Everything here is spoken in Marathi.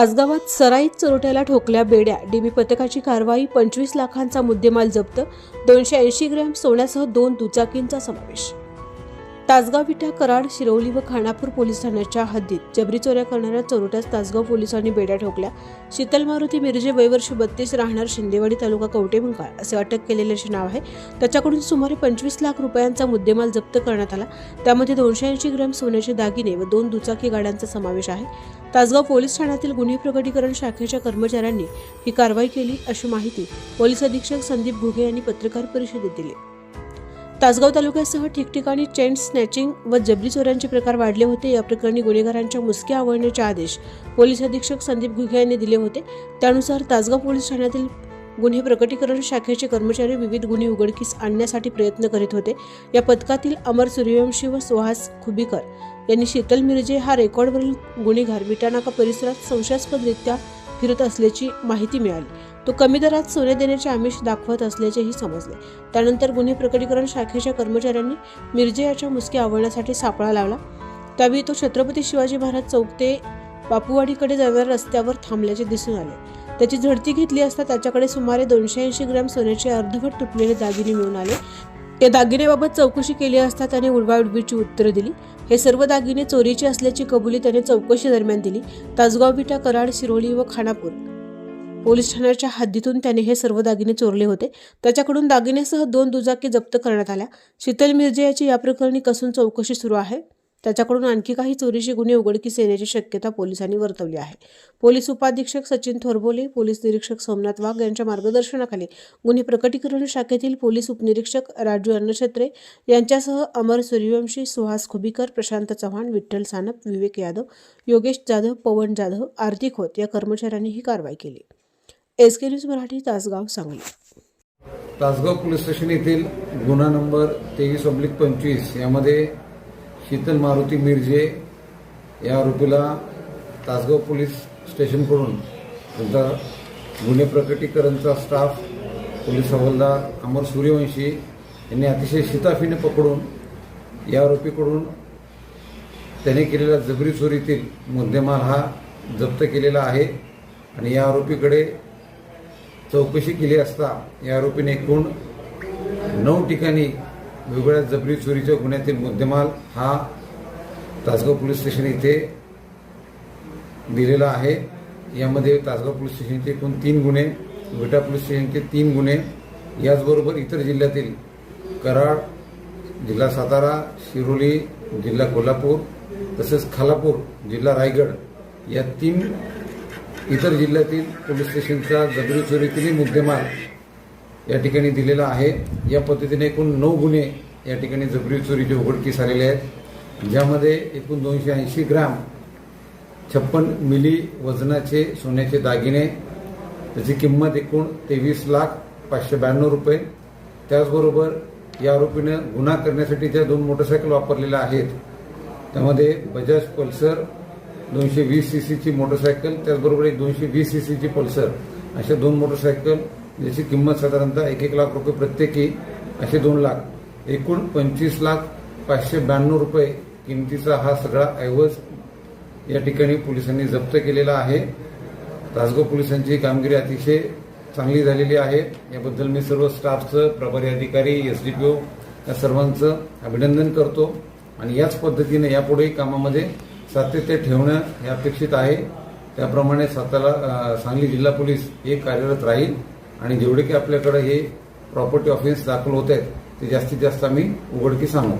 तासगावात सराईत चोरट्याला ठोकल्या बेड्या. डीबी पथकाची कारवाई पंचवीस लाखांचा मुद्देमाल जप्त दोनशे ऐंशी ग्रॅम सोन्यासह दोन दुचाकींचा समावेश. तासगाव विटा कराड शिरवली व खानापूर पोलीस ठाण्याच्या हद्दीत जबरी चोऱ्या करणाऱ्या चोरट्यास तासगाव पोलिसांनी बेड्या ठोकल्या. शीतल मारुती मिरजे वयवर्ष बत्तीस राहणार शिंदेवाडी तालुका कवटेमंकाळ असे अटक केलेल्याचे नाव आहे. त्याच्याकडून सुमारे पंचवीस लाख रुपयांचा मुद्देमाल जप्त करण्यात आला. त्यामध्ये दोनशे ऐंशी ग्रॅम सोन्याचे दागिने व दोन दुचाकी गाड्यांचा समावेश आहे. तासगाव पोलीस ठाण्यातील गुन्हे प्रकटीकरण शाखेच्या कर्मचाऱ्यांनी ही कारवाई केली अशी माहिती पोलीस अधीक्षक संदीप घुगे यांनी पत्रकार परिषदेत दिली. तासगाव तालुक्यासह ठिकठिकाणी चेन स्नॅचिंग व जबरी चोऱ्यांचे प्रकार वाढले होते. या प्रकरणी गुन्हेगारांच्या मुसक्या आवळण्याचे आदेश पोलीस अधीक्षक संदीप घुगे यांनी दिले होते. त्यानुसार तासगाव पोलीस ठाण्यातील गुन्हे प्रकटीकरण शाखेचे कर्मचारी विविध गुन्हे उघडकीस आणण्यासाठी प्रयत्न करीत होते. या पथकातील अमर सूर्यवंशी व सुहास खुबीकर यांनी शीतल मिरजे हा रेकॉर्डवरील गुन्हेगार विटानाका परिसरात संशयास्पदरित्या फिरत असल्याची माहिती मिळाली. तो कमी दरात सोने देण्याचे आमिष दाखवत असल्याचेही समजले. त्यानंतर गुन्हे प्रकटीकरण शाखेच्या कर्मचाऱ्यांनी मिरजे याच्या मुसक्या आवळण्यासाठी सापळा लावला. त्यावेळी तो छत्रपती शिवाजी महाराज चौक ते बापूवाडीकडे जाणाऱ्या रस्त्यावर थांबल्याचे दिसून आले. त्याची झडती घेतली असता त्याच्याकडे सुमारे दोनशे ऐंशी ग्रॅम सोन्याचे अर्धवट तुटलेले दागिने मिळून आले. या दागिन्याबाबत चौकशी केली असता त्याने उडवाउडवीची उत्तरं दिली. हे सर्व दागिने चोरीचे असल्याची कबुली त्याने चौकशी दरम्यान दिली. तासगाव विटा कराड शिरोली व खानापूर. पोलीस ठाण्याच्या हद्दीतून त्याने हे सर्व दागिने चोरले होते. त्याच्याकडून दागिन्यासह दोन दुचाकी जप्त करण्यात आल्या. शीतल मिर्जे याची या प्रकरणी कसून चौकशी सुरू आहे. त्याच्याकडून आणखी काही चोरीचे गुन्हे उघडकीस येण्याची शक्यता पोलिसांनी वर्तवली आहे. पोलीस उपाधीक्षक सचिन थोरबोले पोलीस निरीक्षक सोमनाथ वाघ यांच्या मार्गदर्शनाखाली गुन्हे प्रकटीकरण शाखेतील पोलीस उपनिरीक्षक राजू अन्नछत्रे यांच्यासह अमर सूर्यवंशी सुहास खुबीकर प्रशांत चव्हाण विठ्ठल सानप विवेक यादव योगेश जाधव पवन जाधव आरती खोत या कर्मचाऱ्यांनी ही कारवाई केली. S K news Marathi Tasgaon Sangli. Tasgaon police station येथील गुन्हा नंबर तेवीस ऑब्लिक पंचवीस यामध्ये शीतल मारुती मिरजे या आरोपीला तासगाव पोलीस स्टेशनकडून त्यांचा गुन्हे प्रकटीकरणचा स्टाफ पोलीस हवालदार अमर सूर्यवंशी यांनी अतिशय शिताफीने पकडून या आरोपीकडून त्याने केलेल्या जबरी चोरीतील मुद्देमाल हा जप्त केलेला आहे आणि या आरोपीकडे चौकशी केली असता या आरोपीने एकूण नऊ ठिकाणी वेगवेगळ्या जबरी चोरीच्या गुन्ह्यातील मुद्देमाल हा तासगाव पोलीस स्टेशन इथे दिलेला आहे. यामध्ये तासगाव पोलीस स्टेशनचे एकूण तीन गुन्हे विटा पोलीस स्टेशनचे तीन गुन्हे याचबरोबर इतर जिल्ह्यातील कराड जिल्हा सातारा शिरोली जिल्हा कोल्हापूर तसेच खालापूर जिल्हा रायगड या तीन इतर जिल्ह्यातील पोलीस स्टेशनचा जबरी चोरीतीलही मुद्देमाल या ठिकाणी दिलेला आहे. या पद्धतीने एकूण नऊ गुन्हे या ठिकाणी जबरी चोरीचे उघडकीस आलेले आहेत. ज्यामध्ये एकूण दोनशे ऐंशी ग्राम छप्पन मिली वजनाचे सोन्याचे दागिने त्याची किंमत एकूण तेवीस लाख पाचशे ब्याण्णव रुपये. त्याचबरोबर या आरोपीनं गुन्हा करण्यासाठी ज्या दोन मोटरसायकल वापरलेल्या आहेत त्यामध्ये बजाज पल्सर दोनशे वीस सी सीची मोटरसायकल त्याचबरोबर एक दोनशे वीस सी सीची पल्सर. अशा दोन मोटरसायकल ज्याची किंमत साधारणतः एक एक लाख रुपये प्रत्येकी असे दोन लाख. एकूण पंचवीस लाख पाचशे ब्याण्णव रुपये किमतीचा हा सगळा ऐवज या ठिकाणी पोलिसांनी जप्त केलेला आहे. तासगाव पोलिसांची कामगिरी अतिशय चांगली झालेली आहे. याबद्दल मी सर्व स्टाफचं प्रभारी अधिकारी एस डी पी ओ या सर्वांचं अभिनंदन करतो. आणि याच पद्धतीने यापुढेही कामामध्ये सातत्य ठेवणं हे अपेक्षित आहे. त्याप्रमाणे सातारा सांगली जिल्हा पोलीस हे कार्यरत राहील आणि जेवढे की आपल्याकडे हे प्रॉपर्टी ऑफेन्स दाखल होत आहेत ते जास्तीत जास्त आम्ही उघडकीस आणू.